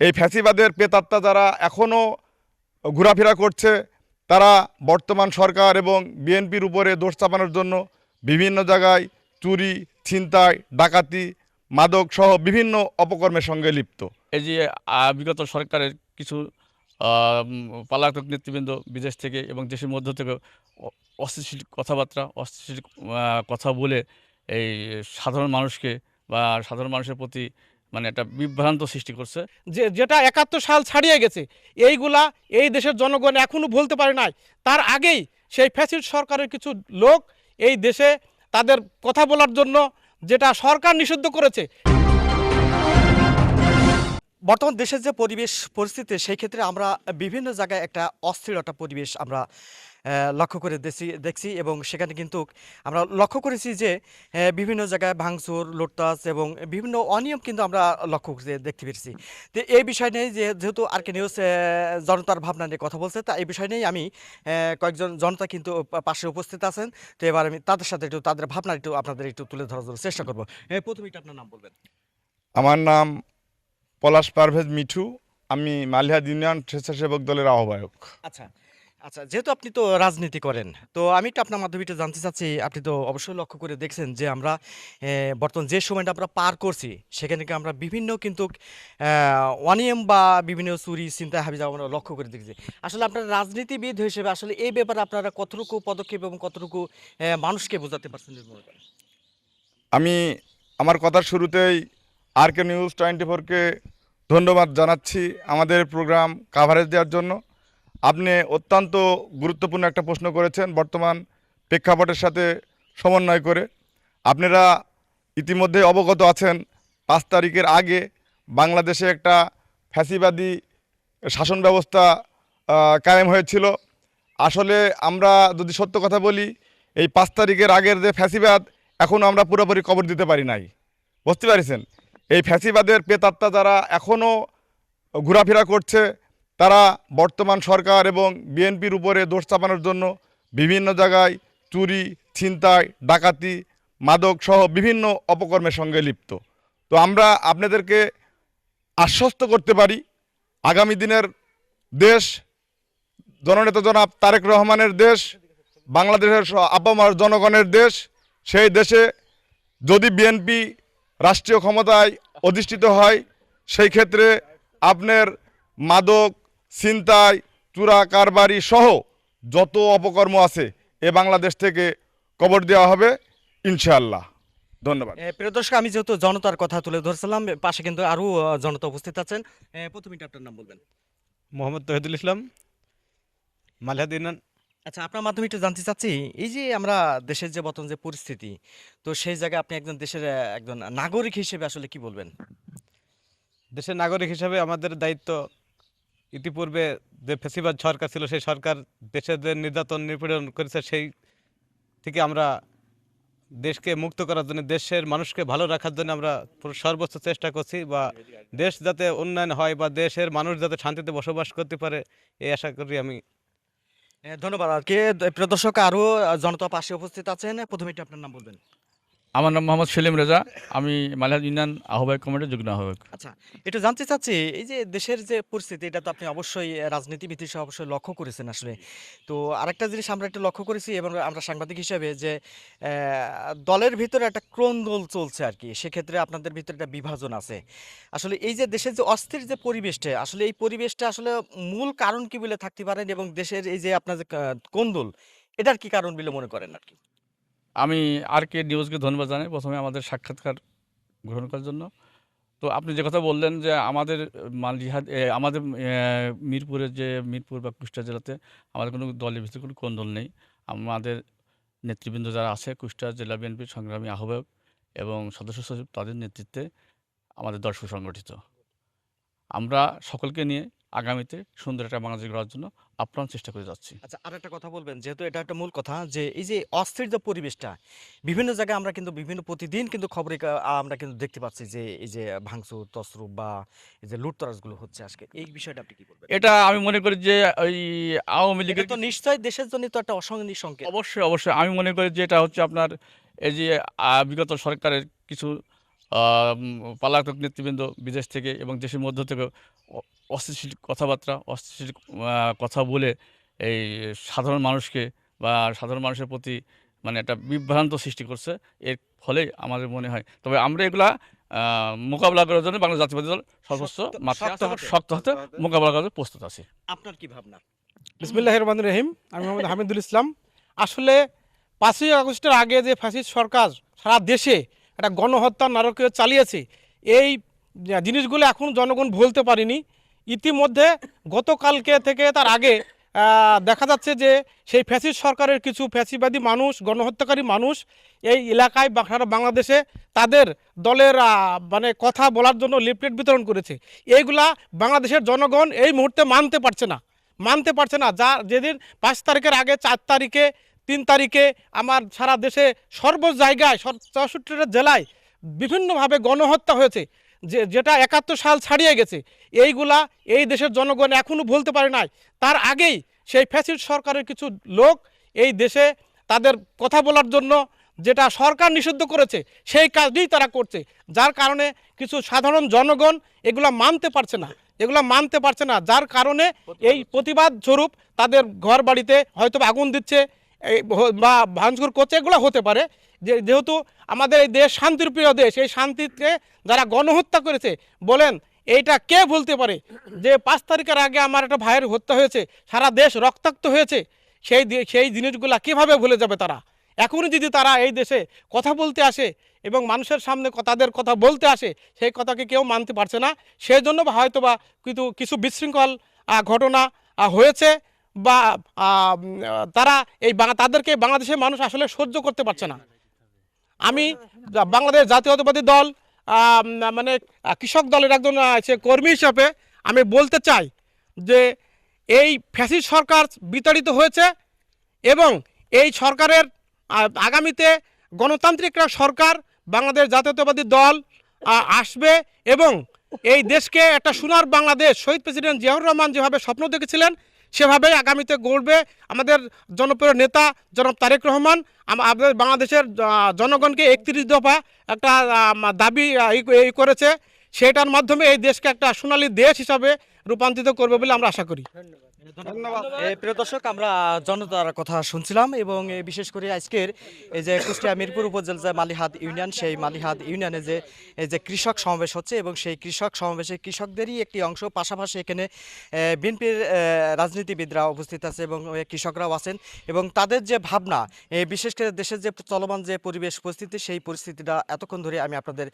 এই ফ্যাসিবাদের পেতাত্তা যারা এখনও ঘোরাফেরা করছে তারা বর্তমান সরকার এবং বিএনপির উপরে দোষ চাপানোর জন্য বিভিন্ন জায়গায় চুরি ছিনতাই ডাকাতি মাদক সহ বিভিন্ন অপকর্মের সঙ্গে লিপ্ত। এই যে বিগত সরকারের কিছু উম, নেতৃবৃন্দ বিদেশ থেকে এবং দেশের মধ্য থেকে অস্থিতিশীল কথাবার্তা অস্থিতিশীল কথা বলে এই সাধারণ মানুষকে বা সাধারণ মানুষের প্রতি মানে একটা বিভ্রান্ত সৃষ্টি করছে। যে যেটা একাত্তর সাল ছাড়িয়ে গেছে এইগুলা এই দেশের জনগণ এখনও বলতে পারে নাই। তার আগেই সেই ফ্যাসিস্ট সরকারের কিছু লোক এই দেশে তাদের কথা বলার জন্য যেটা সরকার নিষিদ্ধ করেছে। বর্তমান দেশের যে পরিবেশ পরিস্থিতি সেই ক্ষেত্রে আমরা বিভিন্ন জায়গায় একটা অস্থিরতা পরিবেশ আমরা লক্ষ্য করে দেখছি দেখছি এবং সেখানে কিন্তু আমরা লক্ষ্য করেছি যে বিভিন্ন জায়গায় ভাঙচুর লুটতাস এবং বিভিন্ন অনিয়ম কিন্তু আমরা লক্ষ্য করে দেখতে পেরেছি। তো এই বিষয় নিয়ে যে যেহেতু আর কে নিউজ জনতার ভাবনা নিয়ে কথা বলছে তা এই বিষয় নিয়েই আমি কয়েকজন জনতা কিন্তু পাশে উপস্থিত আছেন। তো এবার আমি তাদের সাথে একটু তাদের ভাবনা একটু আপনাদের একটু তুলে ধরার জন্য চেষ্টা করব। প্রথমে আপনার নাম বলবেন। আমার নাম পলাশ পারভেজ মিঠু। আমি মালিহাদ ইউনিয়ন স্বেচ্ছাসেবক দলের আহ্বায়ক। আচ্ছা। আচ্ছা যেহেতু আপনি তো রাজনীতি করেন, তো আমি একটু আপনার মাধ্যমে একটু জানতে চাচ্ছি, আপনি তো অবশ্যই লক্ষ্য করে দেখছেন যে আমরা বর্তমান যে সময়টা আমরা পার করছি, সেখানে কি আমরা বিভিন্ন কিন্তু অনিয়ম বা বিভিন্ন চুরি চিন্তা হাবি আমরা লক্ষ্য করে দেখছি আসলে আপনার রাজনীতিবিদ হিসেবে আসলে এই ব্যাপারে আপনারা কতটুকু পদক্ষেপ এবং কতটুকু মানুষকে বোঝাতে পারছেন? আমি আমার কথার শুরুতেই আর কে নিউজ টোয়েন্টি ফোরকে ধন্যবাদ জানাচ্ছি আমাদের প্রোগ্রাম কাভারেজ দেওয়ার জন্য আপনি অত্যন্ত গুরুত্বপূর্ণ একটা প্রশ্ন করেছেন বর্তমান প্রেক্ষাপটের সাথে সমন্বয় করে। আপনারা ইতিমধ্যে অবগত আছেন, পাঁচ তারিখের আগে বাংলাদেশে একটা ফ্যাসিবাদী শাসন ব্যবস্থা কায়েম হয়েছিল। আসলে আমরা যদি সত্য কথা বলি, এই পাঁচ তারিখের আগের যে ফ্যাসিবাদ এখনও আমরা পুরোপুরি কবর দিতে পারি নাই। বুঝতে পারছেন? এই ফ্যাসিবাদের পেতাত্তা যারা এখনও ঘোরাফেরা করছে তারা বর্তমান সরকার এবং বিএনপির উপরে দোষ চাপানোর জন্য বিভিন্ন জায়গায় চুরি, ছিনতাই, ডাকাতি, মাদক সহ বিভিন্ন অপকর্মের সঙ্গে লিপ্ত। তো আমরা আপনাদেরকে আশ্বস্ত করতে পারি, আগামী দিনের দেশ, জননেতা জনাব তারেক রহমানের দেশ, বাংলাদেশের আপামার জনগণের দেশ, সেই দেশে যদি বিএনপি রাষ্ট্রীয় ক্ষমতায় অধিষ্ঠিত হয়, সেই ক্ষেত্রে আপনার মাদক ছিনতাই চূড়া কারবারি সহ যত অপকর্ম আছে এ বাংলাদেশ থেকে কবর দেওয়া হবে ইনশাআল্লাহ। ধন্যবাদ। প্রিয় দর্শক আমি যেহেতু জনতার কথা তুলে ধরছিলাম পাশে কিন্তু আরও জনতা উপস্থিত আছেন। প্রথমে আপনার নাম বলবেন। মোহাম্মদ তহিদুল ইসলাম মালিহাদ আচ্ছা আপনার মাধ্যমে একটু জানতে চাচ্ছি এই যে আমরা দেশের যে বর্তমান যে পরিস্থিতি তো সেই জায়গায় আপনি একজন দেশের একজন নাগরিক হিসেবে আসলে কি বলবেন? দেশের নাগরিক হিসাবে আমাদের দায়িত্ব ইতিপূর্বে যে ফেসিবাদ সরকার ছিল, সেই সরকার দেশে যে নির্যাতন, নিপীড়ন করেছে, সেই থেকে আমরা দেশকে মুক্ত করার জন্য, দেশের মানুষকে ভালো রাখার জন্য আমরা সর্বোচ্চ চেষ্টা করছি বা দেশ যাতে উন্নয়ন হয় বা দেশের মানুষ যাতে শান্তিতে বসবাস করতে পারে, এই আশা করি আমি ধন্যবাদ। আর কি, প্রিয় দর্শক, আরও জনতা পাশে উপস্থিত আছেন? প্রথমে আপনার নাম বলবেন। আমার নাম মোহাম্মদ সেলিম রেজা। আমি মালিহাদ ইউনিয়ন আহ্বায়ক কমিটির যুগ্ম আহ্বায়ক। আচ্ছা একটু জানতে চাচ্ছি, এই যে দেশের যে পরিস্থিতি, এটা তো আপনি অবশ্যই রাজনীতিবিদ হিসেবে অবশ্যই লক্ষ্য করেছেন আসলে। তো আরেকটা জিনিস আমরা একটু লক্ষ্য করেছি এবং আমরা সাংবাদিক হিসেবে যে দলের ভিতরে একটা ক্রন্দল চলছে আর কি। সেক্ষেত্রে আপনাদের ভিতরে একটা বিভাজন আছে। আসলে এই যে দেশের যে অস্থির যে পরিবেশটা, আসলে এই পরিবেশটা আসলে মূল কারণ কি বলে থাকতে পারেন এবং দেশের এই যে আপনার যে কোন্দল এটার কি কারণ বলে মনে করেন আর কি? আমি আর কে নিউজকে ধন্যবাদ জানাই প্রথমে আমাদের সাক্ষাৎকার গ্রহণ করার জন্য। তো আপনি যে কথা বললেন যে আমাদের মালিহাদ এ, আমাদের মিরপুরের যে মিরপুর বা কুষ্টিয়া জেলাতে আমাদের কোনো দলের ভিতরে কোনো কোন্দল নেই। আমাদের নেতৃবৃন্দ যারা আছে কুষ্টিয়া জেলা বিএনপির সংগ্রামী আহ্বায়ক এবং সদস্য সচিব তাদের নেতৃত্বে আমাদের দর্শক সংগঠিত আমরা সকলকে নিয়ে আগামীতে সুন্দর একটা বাংলাদেশ গড়ার জন্য আপ্রাণ চেষ্টা করে যাচ্ছি। আচ্ছা আর একটা কথা বলবেন যেহেতু এটা একটা মূল কথা যে এই যে অস্থির যে পরিবেশটা বিভিন্ন জায়গায় আমরা কিন্তু বিভিন্ন প্রতিদিন কিন্তু খবরে আমরা কিন্তু দেখতে পাচ্ছি যে এই যে ভাঙচুর তসরূপ বা এই যে লুটতরাজগুলো হচ্ছে আজকে এই বিষয়টা আপনি কি বলবেন? এটা আমি মনে করি যে ওই আওয়ামী লীগের তো নিশ্চয়ই দেশের জন্য তো একটা অসঙ্গী সংকেত। অবশ্যই অবশ্যই। আমি মনে করি যে এটা হচ্ছে আপনার এই যে বিগত সরকারের কিছু উম, নেতৃবৃন্দ বিদেশ থেকে এবং দেশের মধ্য থেকে অস্থিতিশীল কথাবার্তা অস্থিতিশীল কথা বলে এই সাধারণ মানুষকে বা সাধারণ মানুষের প্রতি মানে একটা বিভ্রান্ত সৃষ্টি করছে। এর ফলে আমাদের মনে হয় তবে আমরা এগুলা মোকাবিলা করার জন্য বাংলা জাতীয়বাদী দল সর্বোচ্চ শক্ত- হাতে। মোকাবিলা করার প্রস্তুত আছে। আপনার কি ভাবনা? বিসমিল্লাহ রহমান রহিম আমি মোহাম্মদ হামিদুল ইসলাম। আসলে পাঁচই আগস্টের আগে যে ফ্যাসিস্ট সরকার সারা দেশে একটা গণহত্যা নারকীয় চালিয়েছে। এই জিনিসগুলো এখন জনগণ ভুলতে পারেনি। ইতিমধ্যে গতকালকে থেকে তার আগে দেখা যাচ্ছে যে সেই ফ্যাসিস্ট সরকারের কিছু ফ্যাসিবাদী মানুষ, গণহত্যাকারী মানুষ এই এলাকায় সারা বাংলাদেশে তাদের দলের মানে কথা বলার জন্য লিফলেট বিতরণ করেছে। এইগুলা বাংলাদেশের জনগণ এই মুহূর্তে মানতে পারছে না। মানতে পারছে না। যা যেদিন পাঁচ তারিখের আগে চার তারিখে তিন তারিখে আমার সারা দেশে সর্ব জায়গায় চৌষট্টিটা জেলায় বিভিন্নভাবে গণহত্যা হয়েছে, যে, যেটা একাত্তর সাল ছাড়িয়ে গেছে। এইগুলা এই দেশের জনগণ এখনও ভুলতে পারে নাই। তার আগেই সেই ফ্যাসিস্ট সরকারের কিছু লোক এই দেশে তাদের কথা বলার জন্য যেটা সরকার নিষিদ্ধ করেছে, সেই কাজটি তারা করছে। যার কারণে কিছু সাধারণ জনগণ এগুলা মানতে পারছে না। এগুলা মানতে পারছে না। যার কারণে এই প্রতিবাদ স্বরূপ তাদের ঘর বাড়িতে হয়তো আগুন দিচ্ছে বা ভাঙচুর করছে, এগুলো হতে পারে। যে, যেহেতু আমাদের এই দেশ শান্তির প্রিয় দেশ, এই শান্তিতে যারা গণহত্যা করেছে, বলেন, এইটা কে বলতে পারে? যে, পাঁচ তারিখের আগে আমার একটা ভাইয়ের হত্যা হয়েছে, সারা দেশ রক্তাক্ত হয়েছে, সেই সেই জিনিসগুলা কীভাবে ভুলে যাবে তারা? এখনই যদি তারা এই দেশে কথা বলতে আসে এবং মানুষের সামনে তাদের কথা বলতে আসে, সেই কথাকে কেউ মানতে পারছে না। সেই জন্য হয়তো বা কিন্তু কিছু বিশৃঙ্খল ঘটনা হয়েছে। বা তারা এই তাদেরকে বাংলাদেশের মানুষ আসলে সহ্য করতে পারছে না। আমি বাংলাদেশ জাতীয়তাবাদী দল মানে কৃষক দলের একজন কর্মী হিসাবে আমি বলতে চাই যে এই ফ্যাসিস্ট সরকার বিতাড়িত হয়েছে এবং এই সরকারের আগামীতে গণতান্ত্রিক সরকার বাংলাদেশ জাতীয়তাবাদী দল আসবে এবং এই দেশকে একটা সোনার বাংলাদেশ। শহীদ প্রেসিডেন্ট জিয়াউর রহমান যেভাবে স্বপ্ন দেখেছিলেন সেভাবেই আগামীতে গড়বে আমাদের জনপ্রিয় নেতা জনাব তারেক রহমান। আম- আমাদের বাংলাদেশের জনগণকে একত্রিশ দফা একটা দাবি আহ, ই- ই করেছে। সেটার মাধ্যমে এই দেশকে একটা সোনালী দেশ হিসাবে রূপান্তরিত করবে বলে আমরা আশা করি। প্রিয় দর্শক আমরা জনতার কথা শুনছিলাম এবং বিশেষ করে আজকের এই যে কুষ্টিয়া মিরপুর উপজেলা যে মালিহাত ইউনিয়ন সেই মালিহাত ইউনিয়নে যে এই যে কৃষক সমাবেশ হচ্ছে এবং সেই কৃষক সমাবেশে কৃষকদেরই একটি অংশ। পাশাপাশি এখানে বিএনপির রাজনীতিবিদরা উপস্থিত আছে এবং কৃষকরাও আছেন এবং তাদের যে ভাবনা বিশেষ করে দেশের যে চলমান যে পরিবেশ পরিস্থিতি সেই পরিস্থিতিটা এতক্ষণ ধরে আমি আপনাদের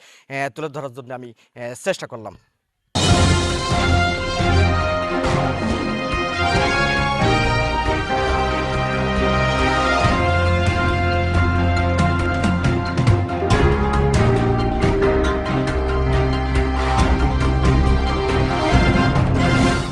তুলে ধরার জন্য আমি চেষ্টা করলাম।